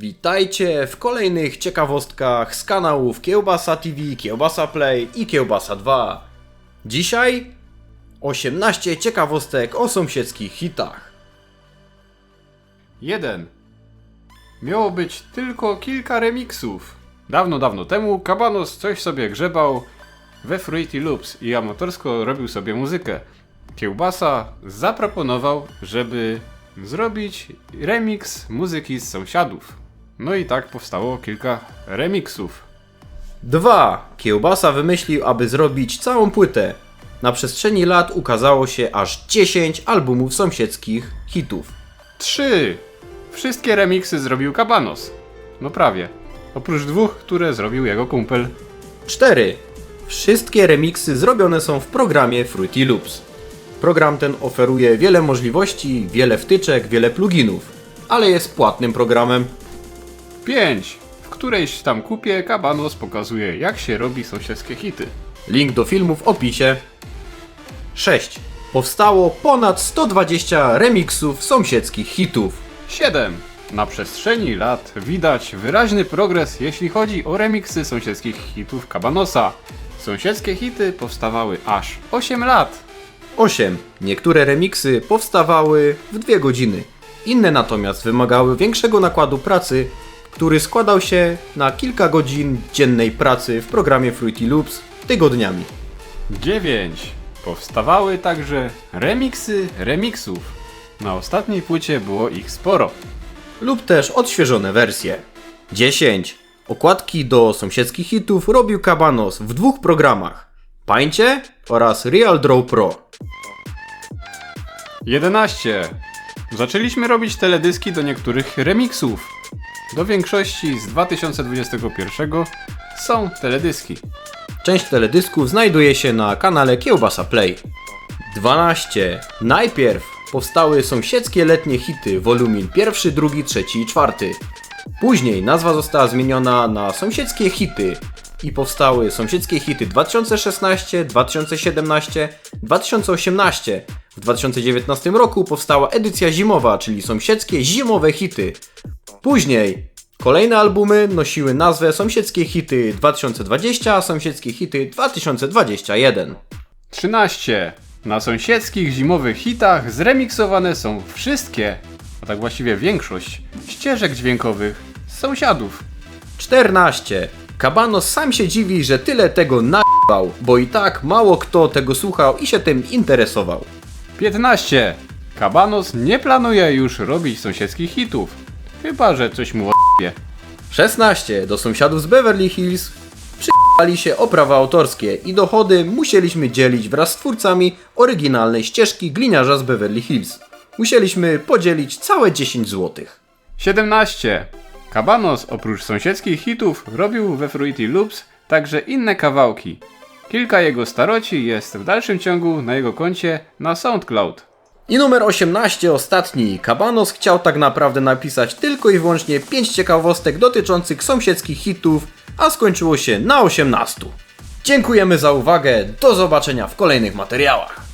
Witajcie w kolejnych ciekawostkach z kanałów Kiełbasa TV, Kiełbasa Play i Kiełbasa 2. Dzisiaj 18 ciekawostek o sąsiedzkich hitach. 1. Miało być tylko kilka remiksów. Dawno, dawno temu Kabanos coś sobie grzebał we Fruity Loops i amatorsko robił sobie muzykę. Kiełbasa zaproponował, żeby zrobić remix muzyki z sąsiadów. No i tak powstało kilka remiksów. 2. Kiełbasa wymyślił, aby zrobić całą płytę. Na przestrzeni lat ukazało się aż 10 albumów sąsiedzkich hitów. 3. Wszystkie remiksy zrobił Kabanos. No prawie. Oprócz dwóch, które zrobił jego kumpel. 4. Wszystkie remiksy zrobione są w programie Fruity Loops. Program ten oferuje wiele możliwości, wiele wtyczek, wiele pluginów, ale jest płatnym programem. 5. W którejś tam kupie Kabanos pokazuje jak się robi sąsiedzkie hity. Link do filmu w opisie. 6. Powstało ponad 120 remiksów sąsiedzkich hitów. 7. Na przestrzeni lat widać wyraźny progres jeśli chodzi o remiksy sąsiedzkich hitów Kabanosa. Sąsiedzkie hity powstawały aż 8 lat. 8. Niektóre remiksy powstawały w 2 godziny. Inne natomiast wymagały większego nakładu pracy, który składał się na kilka godzin dziennej pracy w programie Fruity Loops tygodniami. 9. Powstawały także remiksy remiksów. Na ostatniej płycie było ich sporo. lub też odświeżone wersje. 10. Okładki do sąsiedzkich hitów robił Kabanos w dwóch programach: Pańcie oraz Real Draw Pro. 11. Zaczęliśmy robić teledyski do niektórych remiksów. Do większości z 2021 są teledyski. Część teledysków znajduje się na kanale Kiełbasa Play. 12. Najpierw powstały sąsiedzkie letnie hity, wolumin 1, 2, 3 i 4. Później nazwa została zmieniona na sąsiedzkie hity i powstały sąsiedzkie hity 2016, 2017, 2018. W 2019 roku powstała edycja zimowa, czyli sąsiedzkie zimowe hity. Później kolejne albumy nosiły nazwę Sąsiedzkie hity 2020, Sąsiedzkie hity 2021. 13. Na sąsiedzkich zimowych hitach zremiksowane są wszystkie, a tak właściwie większość, ścieżek dźwiękowych z sąsiadów. 14. Kabanos sam się dziwi, że tyle tego na***ał, bo i tak mało kto tego słuchał i się tym interesował. 15. Kabanos nie planuje już robić sąsiedzkich hitów, chyba że coś mu o***ie. 16. Do sąsiadów z Beverly Hills przyjechali się o prawa autorskie i dochody musieliśmy dzielić wraz z twórcami oryginalnej ścieżki gliniarza z Beverly Hills. Musieliśmy podzielić całe 10 złotych. 17. Kabanos oprócz sąsiedzkich hitów robił we Fruity Loops także inne kawałki. Kilka jego staroci jest w dalszym ciągu na jego koncie na SoundCloud. I numer 18, ostatni. Kabanos chciał tak naprawdę napisać tylko i wyłącznie 5 ciekawostek dotyczących sąsiedzkich hitów, a skończyło się na 18. Dziękujemy za uwagę, do zobaczenia w kolejnych materiałach.